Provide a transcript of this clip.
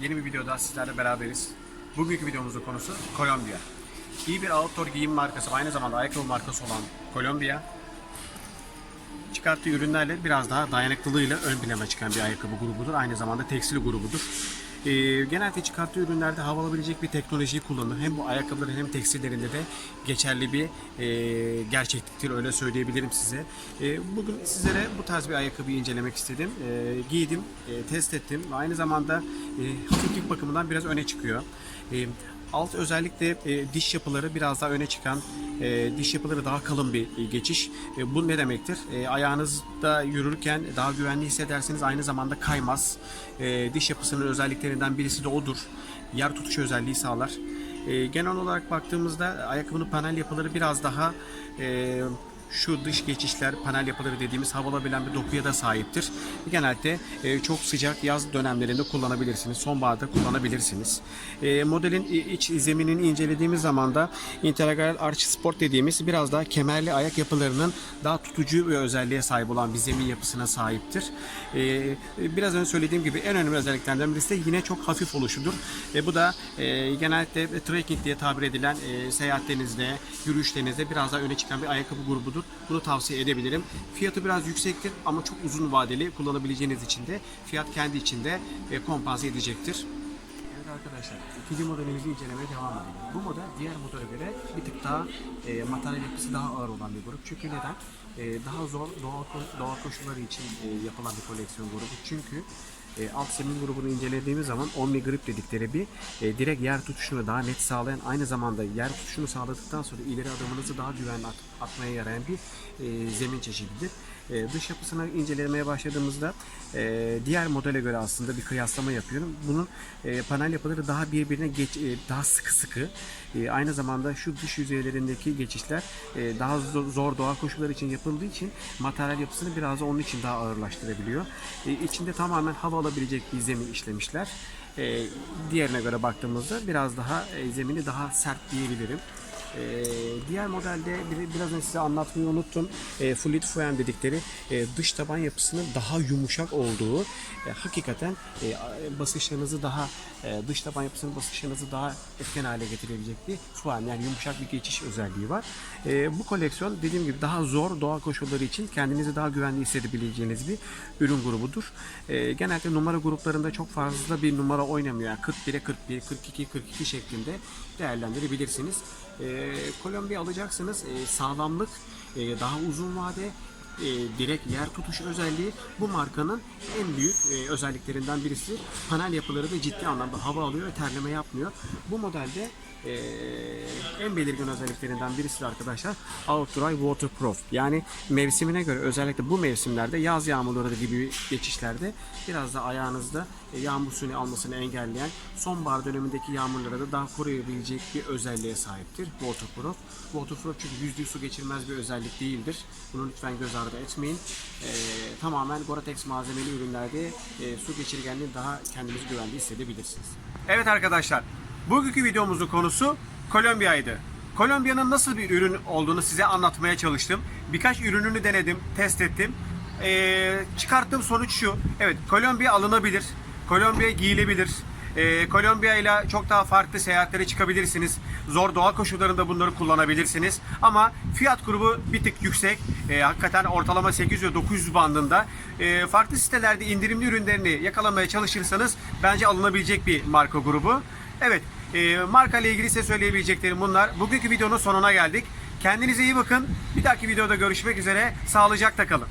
Yeni bir videoda sizlerle beraberiz. Bugünkü videomuzun konusu Kolombiya. İyi bir outdoor giyim markası, aynı zamanda ayakkabı markası olan Kolombiya, çıkarttığı ürünlerle biraz daha dayanıklılığıyla ön plana çıkan bir ayakkabı grubudur. Aynı zamanda tekstil grubudur. Ee, genelde çıkarttığı ürünlerde hava alabilecek bir teknolojiyi kullanır. Hem bu ayakkabıların hem tekstillerinde de geçerli bir e, gerçekliktir öyle söyleyebilirim size. E, bugün sizlere bu tarz bir ayakkabıyı incelemek istedim. E, giydim, e, test ettim. Aynı zamanda e, hafiflik bakımından biraz öne çıkıyor. E, Alt özellikle e, diş yapıları biraz daha öne çıkan, e, diş yapıları daha kalın bir e, geçiş. E, bu ne demektir? E, ayağınızda yürürken daha güvenli hissedersiniz, aynı zamanda kaymaz. E, diş yapısının özelliklerinden birisi de odur. Yer tutuş özelliği sağlar. E, genel olarak baktığımızda ayakkabının panel yapıları biraz daha e, şu dış geçişler, panel yapıları dediğimiz havalabilen bir dokuya da sahiptir. Genelde e, çok sıcak yaz dönemlerinde kullanabilirsiniz. Sonbaharda kullanabilirsiniz. E, modelin iç zeminini incelediğimiz zaman da Integral Arch Sport dediğimiz biraz daha kemerli ayak yapılarının daha tutucu bir özelliğe sahip olan bir zemin yapısına sahiptir. E, biraz önce söylediğim gibi en önemli özelliklerinden birisi de yine çok hafif oluşudur. E, bu da e, genellikle trekking diye tabir edilen e, seyahatlerinizde, yürüyüşlerinizde biraz daha öne çıkan bir ayakkabı grubudur. Bunu tavsiye edebilirim. Fiyatı biraz yüksektir ama çok uzun vadeli kullanabileceğiniz için de fiyat kendi içinde e, kompanse edecektir. Evet arkadaşlar, ikinci modelimizi incelemeye devam edelim. Bu model diğer modele göre bir tık daha e, materyal yapısı daha ağır olan bir grup. Çünkü neden? E, daha zor doğal, doğal koşulları için e, yapılan bir koleksiyon grubu. Çünkü e, alt zemin grubunu incelediğimiz zaman Omni Grip dedikleri bir e, direkt yer tutuşunu daha net sağlayan aynı zamanda yer tutuşunu sağladıktan sonra ileri adımınızı daha güvenli atmaya yarayan bir e, zemin çeşididir. E, dış yapısını incelemeye başladığımızda e, diğer modele göre aslında bir kıyaslama yapıyorum. Bunun e, panel yapıları daha birbirine geç, e, daha sıkı sıkı. E, aynı zamanda şu dış yüzeylerindeki geçişler e, daha zor, zor doğa koşulları için yapıldığı için materyal yapısını biraz da onun için daha ağırlaştırabiliyor. E, içinde tamamen hava alabilecek bir zemin işlemişler. E, diğerine göre baktığımızda biraz daha e, zemini daha sert diyebilirim. Ee, diğer modelde bir- biraz önce size anlatmayı unuttum. E, fluid foam dedikleri e, dış taban yapısının daha yumuşak olduğu e, hakikaten e, basışlarınızı daha e, dış taban yapısının basışlarınızı daha etken hale getirebilecek bir foam yani yumuşak bir geçiş özelliği var. E, bu koleksiyon dediğim gibi daha zor doğa koşulları için kendinizi daha güvenli hissedebileceğiniz bir ürün grubudur. E, genelde numara gruplarında çok fazla bir numara oynamıyor. Yani 41'e 41, 42, 42 şeklinde değerlendirebilirsiniz. E, Kolombiya alacaksınız. E, sağlamlık, e, daha uzun vade, e, direkt yer tutuş özelliği bu markanın en büyük e, özelliklerinden birisi. Panel yapıları da ciddi anlamda hava alıyor ve terleme yapmıyor. Bu modelde e, en belirgin özelliklerinden birisi de arkadaşlar Outdry Waterproof. Yani mevsimine göre özellikle bu mevsimlerde yaz yağmurları gibi geçişlerde biraz da ayağınızda e, yağmur suyunu almasını engelleyen sonbahar dönemindeki yağmurlara da daha koruyabilecek bir özelliğe sahiptir Waterproof. Waterproof çünkü yüzde yüz su geçirmez bir özellik değildir. Bunu lütfen göz ardı etmeyin. E, tamamen Gore-Tex malzemeli ürünlerde e, su geçirgenliği daha kendinizi güvende hissedebilirsiniz. Evet arkadaşlar, bugünkü videomuzun konusu Kolombiya'ydı. Kolombiya'nın nasıl bir ürün olduğunu size anlatmaya çalıştım. Birkaç ürününü denedim, test ettim. Ee, çıkarttığım sonuç şu. Evet, Kolombiya alınabilir. Kolombiya giyilebilir. Ee, Kolombiya ile çok daha farklı seyahatlere çıkabilirsiniz. Zor doğa koşullarında bunları kullanabilirsiniz. Ama fiyat grubu bir tık yüksek. Ee, hakikaten ortalama 800 ve 900 bandında. Ee, farklı sitelerde indirimli ürünlerini yakalamaya çalışırsanız bence alınabilecek bir marka grubu. Evet, e, marka ile ilgili size söyleyebileceklerim bunlar. Bugünkü videonun sonuna geldik. Kendinize iyi bakın. Bir dahaki videoda görüşmek üzere. Sağlıcakla kalın.